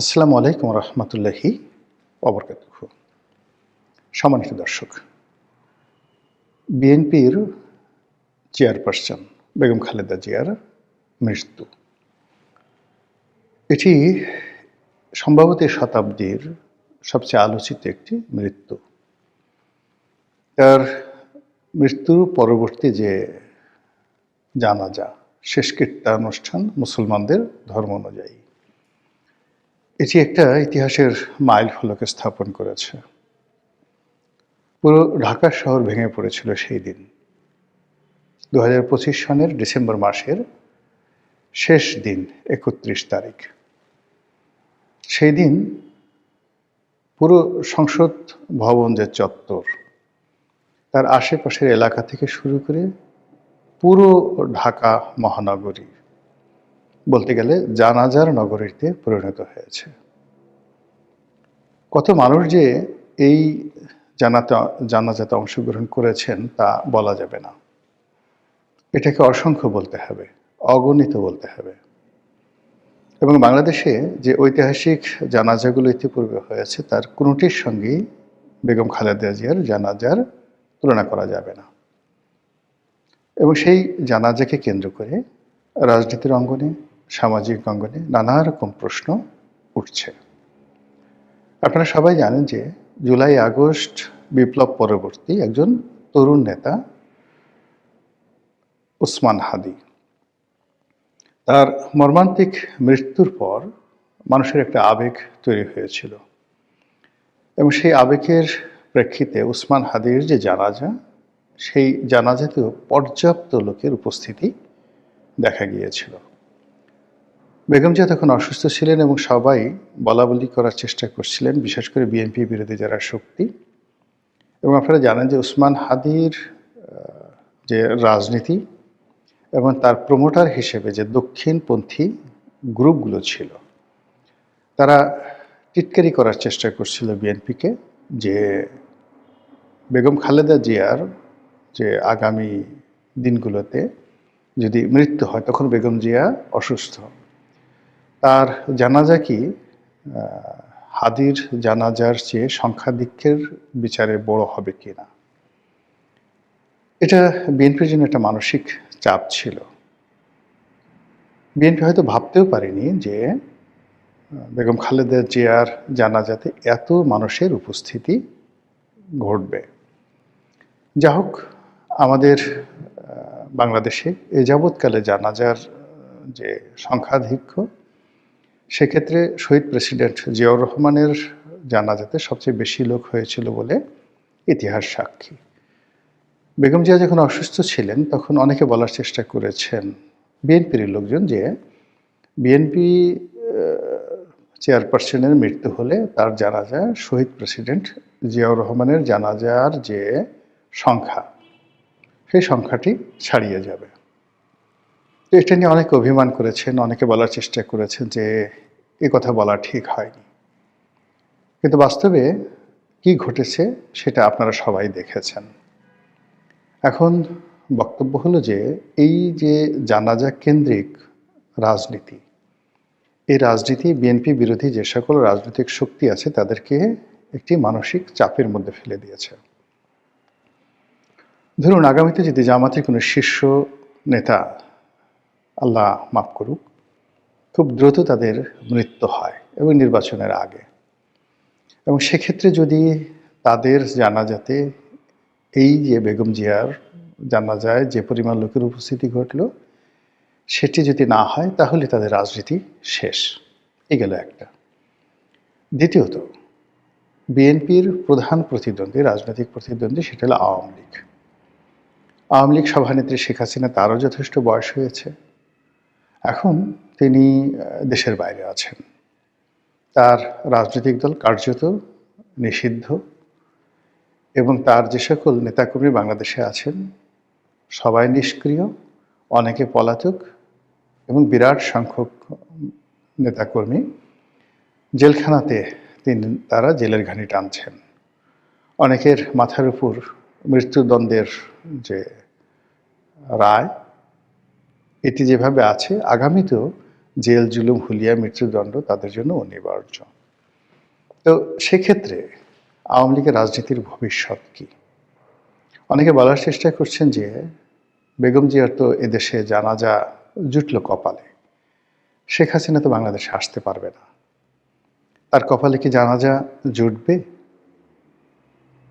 আসসালামু আলাইকুম রহমতুল্লাহি অবরকাত সম্মানিত দর্শক, বিএনপির চেয়ারপারসন বেগম খালেদা জিয়ার মৃত্যু। এটি সম্ভবত শতাব্দীর সবচেয়ে আলোচিত একটি মৃত্যু। তার মৃত্যু পরবর্তী যে জানা জানাজা শেষকৃত্যানুষ্ঠান মুসলমানদের ধর্ম অনুযায়ী এটি একটা ইতিহাসের মাইল ফলকে স্থাপন করেছে। পুরো ঢাকা শহর ভেঙে পড়েছিল সেই দিন। দু হাজার পঁচিশ সনের ডিসেম্বর মাসের শেষ দিন, একত্রিশ তারিখ। সেই দিন পুরো সংসদ ভবন যে চত্বর, তার আশেপাশের এলাকা থেকে শুরু করে পুরো ঢাকা মহানগরী বলতে গেলে জানাজার নগরীতে পরিণত হয়েছে। কত মানুষ যে এই জানাতে, জানাজাতে অংশগ্রহণ করেছেন তা বলা যাবে না। এটাকে অসংখ্য বলতে হবে, অগণিত বলতে হবে। এবং বাংলাদেশে যে ঐতিহাসিক জানাজাগুলো ইতিপূর্বে হয়েছে, তার কোনোটির সঙ্গেই বেগম খালেদা জিয়ার জানাজার তুলনা করা যাবে না। এবং সেই জানাজাকে কেন্দ্র করে রাজনীতির অঙ্গনে সামাজিক অঙ্গনে নানা রকম প্রশ্ন উঠছে। আপনারা সবাই জানেন যে জুলাই, আগস্ট বিপ্লব পরবর্তী একজন তরুণ নেতা ওসমান হাদি। তার মর্মান্তিক মৃত্যুর পর মানুষের একটা আবেগ তৈরি হয়েছিল। এবং সেই আবেগের প্রেক্ষিতে উসমান হাদির যে জানাজা, সেই জানাজাতেও পর্যাপ্ত লোকের উপস্থিতি দেখা গিয়েছিল। বেগম জিয়া তখন অসুস্থ ছিলেন এবং সবাই বলা বলি করার চেষ্টা করছিলেন, বিশেষ করে বিএনপি বিরোধী যারা শক্তি। এবং আপনারা জানেন যে উসমান হাদির যে রাজনীতি এবং তার প্রমোটার হিসেবে যে দক্ষিণপন্থী গ্রুপগুলো ছিল, তারা টিটকারি করার চেষ্টা করছিল বিএনপিকে যে বেগম খালেদা জিয়ার যে আগামী দিনগুলোতে যদি মৃত্যু হয়, তখন বেগম জিয়া অসুস্থ। তার জানাজা কি? হাদির জানাজার চেয়ে সংখ্যাধিক্যের বিচারে বড় হবে কি না এটা বিএনপির জন্য একটা মানসিক চাপ ছিল। বিএনপি হয়তো ভাবতেও পারেনি যে বেগম খালেদা জিয়ার জানাজাতে এত মানুষের উপস্থিতি ঘটবে। যা হোক, আমাদের বাংলাদেশে এ যাবৎকালে জানাজার যে সংখ্যাধিক্য সেক্ষেত্রে শহীদ প্রেসিডেন্ট জিয়াউর রহমানের জানাজাতে সবচেয়ে বেশি লোক হয়েছিল বলে ইতিহাস সাক্ষী। বেগম জিয়া যখন অসুস্থ ছিলেন, তখন অনেকে বলার চেষ্টা করেছেন বিএনপির লোকজন যে বিএনপি চেয়ারপারসনের মৃত্যু হলে তার জানাজা শহীদ প্রেসিডেন্ট জিয়াউর রহমানের জানাজার যে সংখ্যা, সেই সংখ্যাটি ছাড়িয়ে যাবে। তো এটা নিয়ে অনেকে অভিমান করেছেন, অনেকে বলার চেষ্টা করেছেন যে এ কথা বলা ঠিক হয়নি। কিন্তু বাস্তবে কি ঘটেছে সেটা আপনারা সবাই দেখেছেন। এখন বক্তব্য হলো যে এই যে জানাজা কেন্দ্রিক রাজনীতি, এই রাজনীতি বিএনপি বিরোধী যে সকল রাজনৈতিক শক্তি আছে তাদেরকে একটি মানসিক চাপের মধ্যে ফেলে দিয়েছে। ধরুন আগামীতে যদি জামাতের কোনো শীর্ষ নেতা আল্লাহ মাফ করুক, খুব দ্রুত তাদের মৃত্যু হয় এবং নির্বাচনের আগে। এবং সেক্ষেত্রে যদি তাদের জানাজাতে এই যে বেগম জিয়ার জানা যায় যে পরিমাণ লোকের উপস্থিতি ঘটল, সেটি যদি না হয়, তাহলে তাদের রাজনীতি শেষ। এ গেল একটা। দ্বিতীয়ত, বিএনপির প্রধান প্রতিদ্বন্দ্বী, রাজনৈতিক প্রতিদ্বন্দ্বী সেটা হলো আওয়ামী লীগ। আওয়ামী লীগ সভানেত্রী শেখ হাসিনা, তারও যথেষ্ট বয়স হয়েছে। এখন তিনি দেশের বাইরে আছেন। তার রাজনৈতিক দল কার্যত নিষিদ্ধ এবং তার যে সকল নেতাকর্মী বাংলাদেশে আছেন, সবাই নিষ্ক্রিয়, অনেকে পলাতক এবং বিরাট সংখ্যক নেতাকর্মী জেলখানাতে তিনি, তারা জেলের ঘানি টানছেন। অনেকের মাথার উপর মৃত্যুদণ্ডের যে রায় এটি যেভাবে আছে, আগামীতেও জেল, জুলুম, হুলিয়া, মৃত্যুদণ্ড তাদের জন্য অনিবার্য। তো সেক্ষেত্রে আওয়ামী লীগের রাজনীতির ভবিষ্যৎ কি? অনেকে বলার চেষ্টা করছেন যে বেগম জিয়ার তো এদেশে জানাজা জুটল কপালে। শেখ হাসিনা তো বাংলাদেশে আসতে পারবে না। তার কপালে কি জানাজা জুটবে?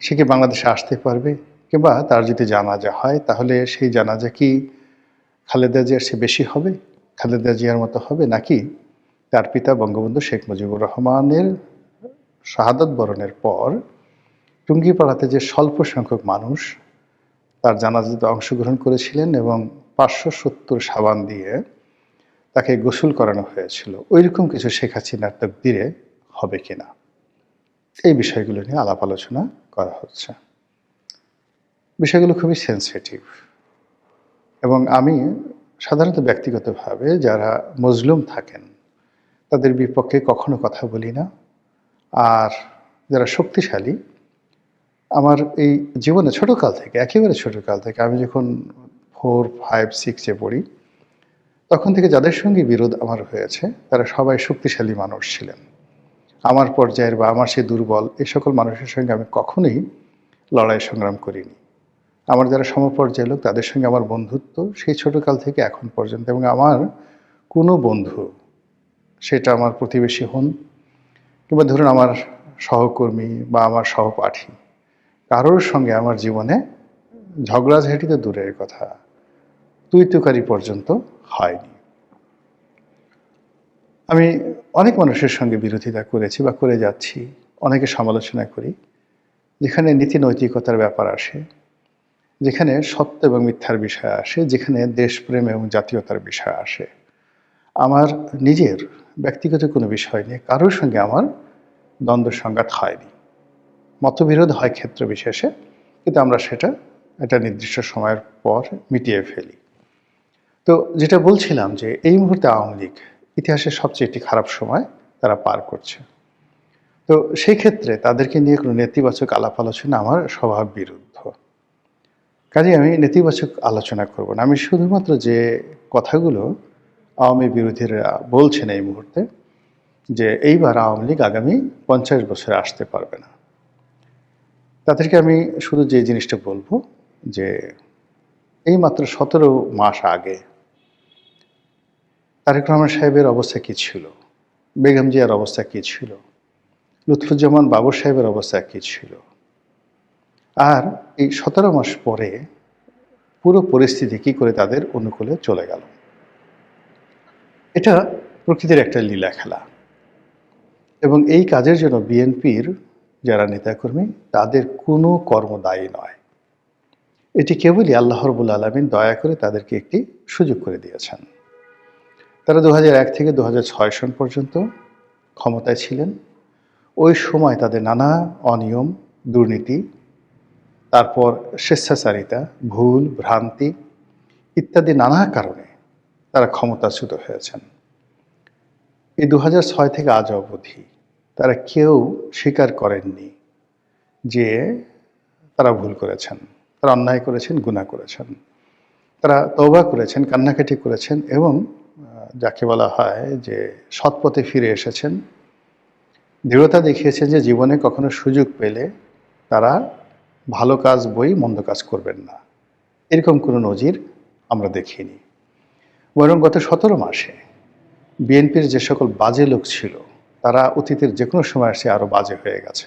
সে কি বাংলাদেশে আসতে পারবে? কিংবা তার যদি জানাজা হয়, তাহলে সেই জানাজা কি খালেদা জিয়ার সে বেশি হবে? খালেদা জিয়ার মতো হবে নাকি? তার পিতা বঙ্গবন্ধু শেখ মুজিবুর রহমানের শাহাদত বরণের পর টুঙ্গিপাড়াতে যে স্বল্প সংখ্যক মানুষ তার জানাজাতে অংশগ্রহণ করেছিলেন এবং পাঁচশো সত্তর সাবান দিয়ে তাকে গোসল করানো হয়েছিল। ওইরকম কিছু শেখ হাসিনার তকদিরে হবে কিনা এই বিষয়গুলো নিয়ে আলাপ আলোচনা করা হচ্ছে। বিষয়গুলো খুবই সেন্সিটিভ এবং আমি সাধারণত ব্যক্তিগতভাবে যারা মজলুম থাকেন, তাদের বিপক্ষে কখনো কথা বলি না। আর যারা শক্তিশালী, আমার এই জীবনে ছোটকাল থেকে, একেবারে ছোটকাল থেকে আমি যখন ফোর ফাইভ সিক্সে পড়ি, তখন থেকে যাদের সঙ্গে বিরোধ আমার হয়েছে, তারা সবাই শক্তিশালী মানুষ ছিলেন। আমার পর্যায়ের বা আমার সে দুর্বল এই সকল মানুষের সঙ্গে আমি কখনোই লড়াই সংগ্রাম করিনি। আমার যারা সমপর্যায়ের লোক তাদের সঙ্গে আমার বন্ধুত্ব সেই ছোটকাল থেকে এখন পর্যন্ত এবং আমার কোনো বন্ধু সেটা আমার প্রতিবেশী হন কিংবা ধরুন আমার সহকর্মী বা আমার সহপাঠী, কারোর সঙ্গে আমার জীবনে ঝগড়াঝাঁটি তো দূরের কথা তুই তুকারি পর্যন্ত হয়নি। আমি অনেক মানুষের সঙ্গে বিরোধিতা করেছি বা করে যাচ্ছি, অনেকে সমালোচনা করি, যেখানে নীতি নৈতিকতার ব্যাপার আসে যেখানে সত্য এবং মিথ্যার বিষয় আসে, যেখানে দেশপ্রেম এবং জাতীয়তার বিষয় আসে। আমার নিজের ব্যক্তিগত কোনো বিষয় নিয়ে কারোর সঙ্গে আমার দ্বন্দ্ব সংঘাত হয়নি। মতবিরোধ হয় ক্ষেত্র বিশেষে, কিন্তু আমরা সেটা একটা নির্দিষ্ট সময়ের পর মিটিয়ে ফেলি। তো যেটা বলছিলাম যে এই মুহূর্তে আওয়ামী লীগ ইতিহাসের সবচেয়ে একটি খারাপ সময় তারা পার করছে। তো সেই ক্ষেত্রে তাদেরকে নিয়ে কোনো নেতিবাচক আলাপ আলোচনা আমার স্বভাব বিরুদ্ধ কাজে আমি নেতিবাচক আলোচনা করব না। আমি শুধুমাত্র যে কথাগুলো আওয়ামী বিরোধীরা বলছেন এই মুহূর্তে, যে এইবার আওয়ামী লীগ আগামী পঞ্চাশ বছরে আসতে পারবে না। তাদেরকে আমি শুধু যে জিনিসটা বলব, যে এই মাত্র সতেরো মাস আগে তারেক রহমান সাহেবের অবস্থা কী ছিল? বেগম জিয়ার অবস্থা কী ছিল? লুৎফুজ্জামান বাবর সাহেবের অবস্থা কী ছিল? আর এই সতেরো মাস পরে পুরো পরিস্থিতি কী করে তাদের অনুকূলে চলে গেল? এটা প্রকৃতির একটা লীলা খেলা। এবং এই কাজের জন্য বিএনপির যারা নেতাকর্মী, তাদের কোনো কর্ম দায়ী নয়। এটি কেবলই আল্লাহ রবুল আলমিন দয়া করে তাদেরকে একটি সুযোগ করে দিয়েছেন। তারা দু এক থেকে দু হাজার ছয় সন পর্যন্ত ক্ষমতায় ছিলেন। ওই সময় তাদের নানা অনিয়ম, দুর্নীতি তারপর স্বেচ্ছাচারিতা, ভুল, ভ্রান্তি ইত্যাদি নানা কারণে তারা ক্ষমতাচ্যুত হয়েছেন। এই দু ছয় থেকে আজ অবধি তারা কেউ স্বীকার করেননি যে তারা ভুল করেছেন। তারা অন্যায় করেছেন গুণা করেছেন। তারা তৌবা করেছেন, কান্নাকাটি করেছেন এবং যাকে বলা হয় যে সৎপথে ফিরে এসেছেন। দৃঢ়তা দেখিয়েছেন যে জীবনে কখনো সুযোগ পেলে তারা ভালো কাজ বই, মন্দ কাজ করবেন না। এরকম কোনো নজির আমরা দেখিনি। বরং গত সতেরো মাসে বিএনপির যে সকল বাজে লোক ছিল, তারা অতীতের যে কোনো সময় এসে আরও বাজে হয়ে গেছে।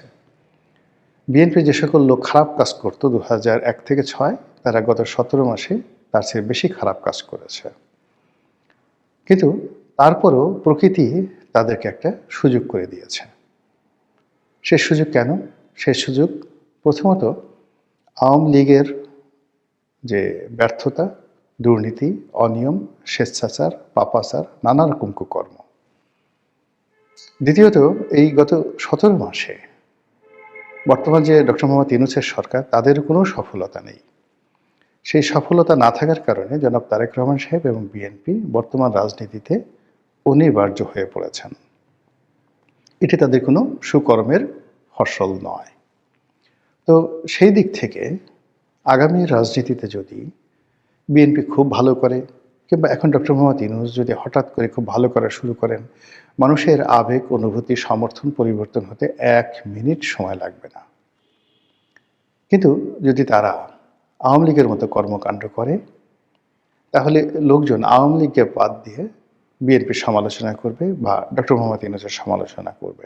বিএনপি যে সকল লোক খারাপ কাজ করতো দু এক থেকে ছয়, তারা গত সতেরো মাসে তার চেয়ে বেশি খারাপ কাজ করেছে। কিন্তু তারপরও প্রকৃতি তাদেরকে একটা সুযোগ করে দিয়েছে। সে সুযোগ কেন? সে সুযোগ প্রথমত আওয়ামী লীগের যে ব্যর্থতা, দুর্নীতি, অনিয়ম, স্বেচ্ছাচার, পাপাচার, নানা রকম কুকর্ম। দ্বিতীয়ত, এই গত সতেরো মাসে বর্তমান যে ডক্টর মোহাম্মদ ইউনুসের সরকার, তাদের কোনো সফলতা নেই। সেই সফলতা না থাকার কারণে জনাব তারেক রহমান সাহেব এবং বিএনপি বর্তমান রাজনীতিতে অনিবার্য হয়ে পড়েছেন। এটি তাদের কোনো সুকর্মের ফসল নয়। তো সেই দিক থেকে আগামী রাজনীতিতে যদি বিএনপি খুব ভালো করে কিংবা এখন ডক্টর মোহাম্মদ ইউনুস যদি হঠাৎ করে খুব ভালো করা শুরু করেন, মানুষের আবেগ, অনুভূতি, সমর্থন পরিবর্তন হতে এক মিনিট সময় লাগবে না। কিন্তু যদি তারা আওয়ামী লীগের মতো কর্মকাণ্ড করে, তাহলে লোকজন আওয়ামী লীগকে বাদ দিয়ে বিএনপির সমালোচনা করবে বা ডক্টর মোহাম্মদ ইউনুসের সমালোচনা করবে।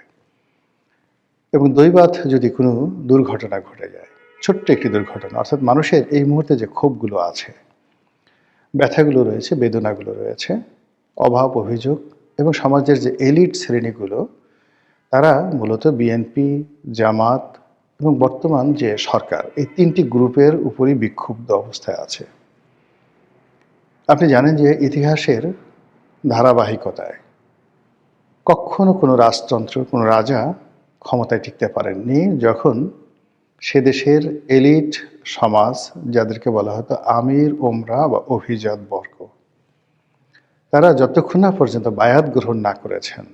এবং দৈবাত যদি কোনো দুর্ঘটনা ঘটে যায়, ছোট্ট একটি দুর্ঘটনা, অর্থাৎ মানুষের এই মুহূর্তে যে ক্ষোভগুলো আছে, ব্যথাগুলো রয়েছে, বেদনাগুলো রয়েছে, অভাব, অভিযোগ এবং সমাজের যে এলিট শ্রেণীগুলো, তারা মূলত বিএনপি, জামাত এবং বর্তমান যে সরকার, এই তিনটি গ্রুপের উপরই বিক্ষুব্ধ অবস্থায় আছে। আপনি জানেন যে ইতিহাসের ধারাবাহিকতায় কখনো কোনো রাজতন্ত্র, কোনো রাজা ক্ষমতায় টিকতে পারেননি, যখন সে দেশের এলিট সমাজ, যাদেরকে বলা হতো আমির ওমরা বা অভিজাত বর্গ, তারা যতক্ষণ না পর্যন্ত বায়াত গ্রহণ না করেছেন,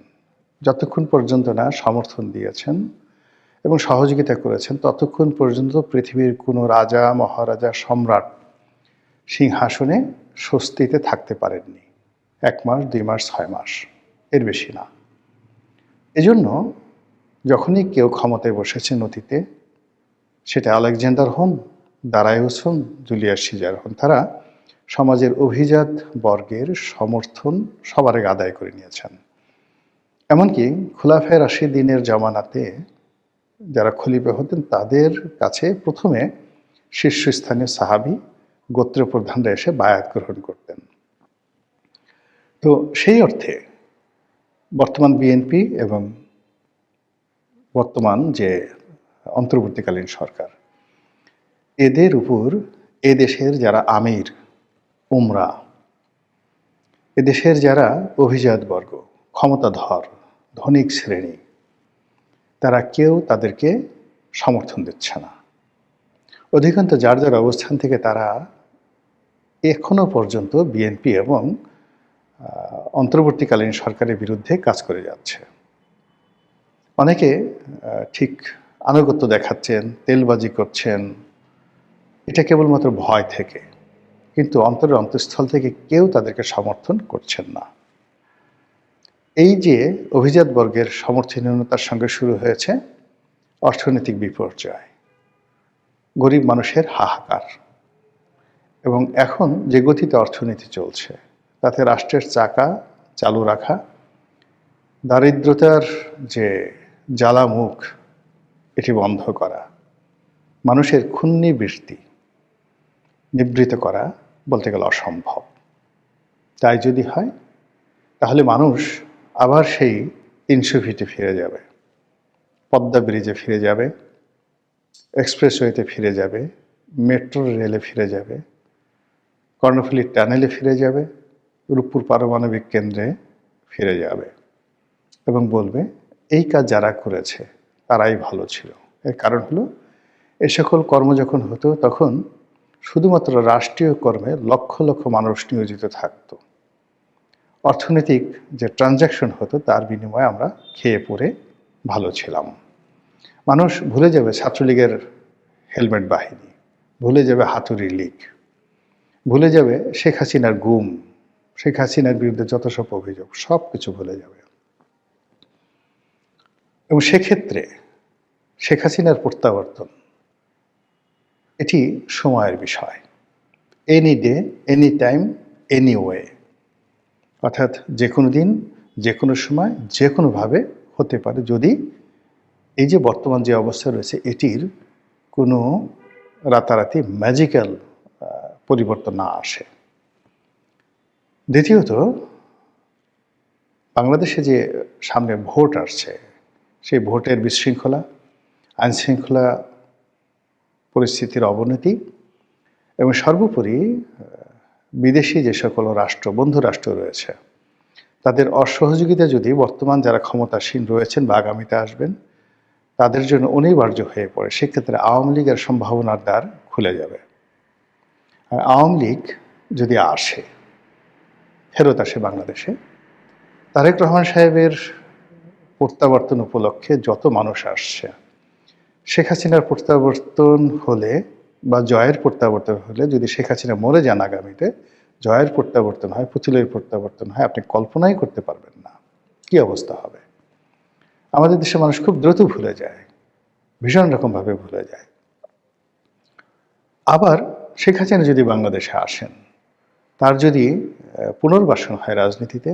যতক্ষণ পর্যন্ত না সমর্থন দিয়েছেন এবং সহযোগিতা করেছেন, ততক্ষণ পর্যন্ত পৃথিবীর কোনো রাজা, মহারাজা, সম্রাট সিংহাসনে স্বস্তিতে থাকতে পারেননি। এক মাস, দুই মাস, ছয় মাস, এর বেশি না। এজন্য যখনই কেউ ক্ষমতায় বসেছে নথিতে সেটা আলেকজান্ডার হন, দারায়ুস হন, জুলিয়াস সিজার হন, তারা সমাজের অভিজাত বর্গের সমর্থন সবার আগে আদায় করে নিয়েছেন। এমনকি খুলাফে রাশিদিনের জামানাতে যারা খলিফা হতেন, তাদের কাছে প্রথমে শীর্ষস্থানীয় সাহাবি গোত্র প্রধানরা এসে বায়াত গ্রহণ করতেন। তো সেই অর্থে বর্তমান বিএনপি এবং বর্তমান যে অন্তর্বর্তীকালীন সরকার, এদের উপর এ দেশের যারা আমির, উমরা এদেশের যারা অভিজাত বর্গ, ক্ষমতাধর ধনিক শ্রেণি, তারা কেউ তাদেরকে সমর্থন দিচ্ছে না। অধিকাংশ যার যার অবস্থান থেকে তারা এখনও পর্যন্ত বিএনপি এবং অন্তর্বর্তীকালীন সরকারের বিরুদ্ধে কাজ করে যাচ্ছে। অনেকে ঠিক আনুগত্য দেখাচ্ছেন, তেলবাজি করছেন, এটা কেবলমাত্র ভয় থেকে। কিন্তু অন্তরের অন্তঃস্থল থেকে কেউ তাদেরকে সমর্থন করছেন না। এই যে অভিজাত বর্গের সমর্থনীয়তার সঙ্গে শুরু হয়েছে, অর্থনৈতিক বিপর্যয়, গরিব মানুষের হাহাকার, এবং এখন যে গতিতে অর্থনীতি চলছে, তাতে রাষ্ট্রের চাকা চালু রাখা, দারিদ্রতার যে জ্বালামুখ এটি বন্ধ করা, মানুষের ক্ষুণ্ণি বৃষ্টি নিবৃত করা বলতে গেলে অসম্ভব। তাই যদি হয়, তাহলে মানুষ আবার সেই তিনশো ফিরে যাবে, পদ্মা ব্রিজে ফিরে যাবে, এক্সপ্রেসওয়েতে ফিরে যাবে, মেট্রো রেলে ফিরে যাবে, কর্ণফুলী টানেলে ফিরে যাবে, রূপপুর পারমাণবিক কেন্দ্রে ফিরে যাবে এবং বলবে এই কাজ যারা করেছে, তারাই ভালো ছিল। এর কারণ হলো, এ সকল কর্ম যখন হতো, তখন শুধুমাত্র রাষ্ট্রীয় কর্মে লক্ষ লক্ষ মানুষ নিয়োজিত থাকতো। অর্থনৈতিক যে ট্রানজ্যাকশন হতো, তার বিনিময়ে আমরা খেয়ে পরে ভালো ছিলাম। মানুষ ভুলে যাবে ছাত্রলীগের হেলমেট বাহিনী, ভুলে যাবে হাতুড়ি লীগ, ভুলে যাবে শেখ হাসিনার গুম, শেখ হাসিনার বিরুদ্ধে যত সব অভিযোগ সব কিছু ভুলে যাবে। এবং সেক্ষেত্রে শেখ হাসিনার প্রত্যাবর্তন, এটি সময়ের বিষয়। Any day any time any way অর্থাৎ যে কোনো দিন, যে কোনো সময়, যে কোনোভাবে হতে পারে যদি এই যে বর্তমান যে অবস্থা রয়েছে, এটির কোনো রাতারাতি ম্যাজিক্যাল পরিবর্তন না আসে। দ্বিতীয়ত, বাংলাদেশে যে সামনে ভোট আসছে সেই ভোটের বিশৃঙ্খলা, আইনশৃঙ্খলা পরিস্থিতির অবনতি এবং সর্বোপরি বিদেশি যে সকল রাষ্ট্র, বন্ধু রাষ্ট্র রয়েছে, তাদের অসহযোগিতা যদি বর্তমান যারা ক্ষমতাসীন রয়েছেন বা আগামীতে আসবেন, তাদের জন্য অনিবার্য হয়ে পড়ে, সেক্ষেত্রে আওয়ামী লীগের সম্ভাবনার দ্বার খুলে যাবে। আর আওয়ামী লীগ যদি আসে, ফেরত আসে বাংলাদেশে, তারেক রহমান সাহেবের প্রত্যাবর্তন উপলক্ষে যত মানুষ আসছে, শেখ হাসিনার প্রত্যাবর্তন হলে বা জয়ের প্রত্যাবর্তন হলে, যদি শেখ হাসিনা মরে যান আগামীতে, জয়ের প্রত্যাবর্তন হয়, পুতুলের প্রত্যাবর্তন হয়, আপনি কল্পনাই করতে পারবেন না। কি অবস্থা হবে? আমাদের দেশে মানুষ খুব দ্রুত ভুলে যায়, ভীষণ রকমভাবে ভুলে যায়। আবার শেখ হাসিনা যদি বাংলাদেশে আসেন, তার যদি পুনর্বাসন হয় রাজনীতিতে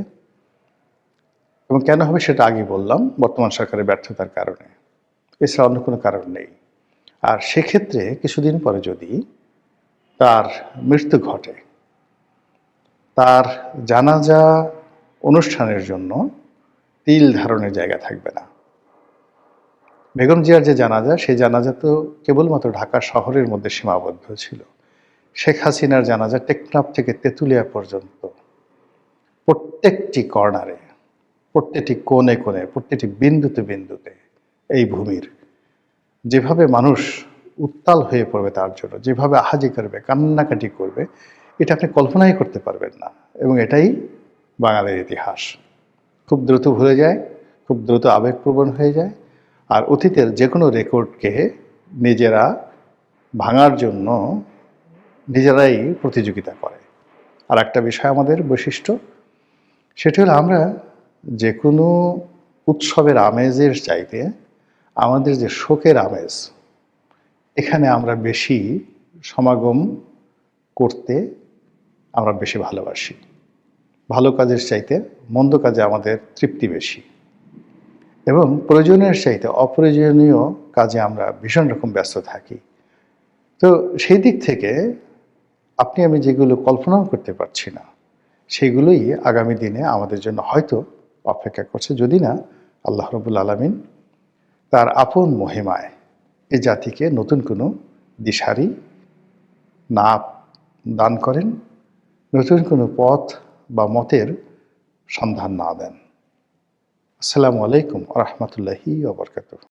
এবং কেন হবে সেটা আগে বললাম, বর্তমান সরকারের ব্যর্থতার কারণে। এছাড়া অন্য কোনো কারণ নেই। আর সেক্ষেত্রে কিছুদিন পরে যদি তার মৃত্যু ঘটে, তার জানাজা অনুষ্ঠানের জন্য তিল ধারণের জায়গা থাকবে না। বেগম জিয়ার যে জানাজা, সেই জানাজা তো কেবলমাত্র ঢাকা শহরের মধ্যে সীমাবদ্ধ ছিল। শেখ হাসিনার জানাজা টেকনাফ থেকে তেঁতুলিয়া পর্যন্ত প্রত্যেকটি কর্নারে প্রত্যেকটি কোণে কোণে, প্রত্যেকটি বিন্দুতে বিন্দুতে এই ভূমির। যেভাবে মানুষ উত্তাল হয়ে পড়বে তার জন্য, যেভাবে আহাজি করবে, কান্নাকাটি করবে, এটা আপনি কল্পনাই করতে পারবেন না এবং এটাই বাঙালির ইতিহাস। খুব দ্রুত ভুলে যায়, খুব দ্রুত আবেগপ্রবণ হয়ে যায় আর অতীতের যে কোনো রেকর্ডকে নিজেরা ভাঙার জন্য নিজেরাই প্রতিযোগিতা করে। আর একটা বিষয় আমাদের বৈশিষ্ট্য, সেটি হলো আমরা যে কোনো উৎসবের আমেজের চাইতে আমাদের যে শোকের আমেজ, এখানে আমরা বেশি সমাগম করতে আমরা বেশি ভালোবাসি। ভালো কাজের চাইতে মন্দ কাজে আমাদের তৃপ্তি বেশি। এবং প্রয়োজনের চাইতে অপ্রয়োজনীয় কাজে আমরা ভীষণ রকম ব্যস্ত থাকি। তো সেই দিক থেকে আপনি আমি যেগুলো কল্পনাও করতে পারছি না, সেগুলোই আগামী দিনে আমাদের জন্য হয়তো অপেক্ষা করছে। যদি না, আল্লাহ রবুল আলমিন তার আপন মহিমায় এ জাতিকে নতুন কোনো দিশারি না দান করেন, নতুন কোনো পথ বা মতের সন্ধান না দেন। আসসালামু আলাইকুম রহমতুল্লাহি ওবরকাত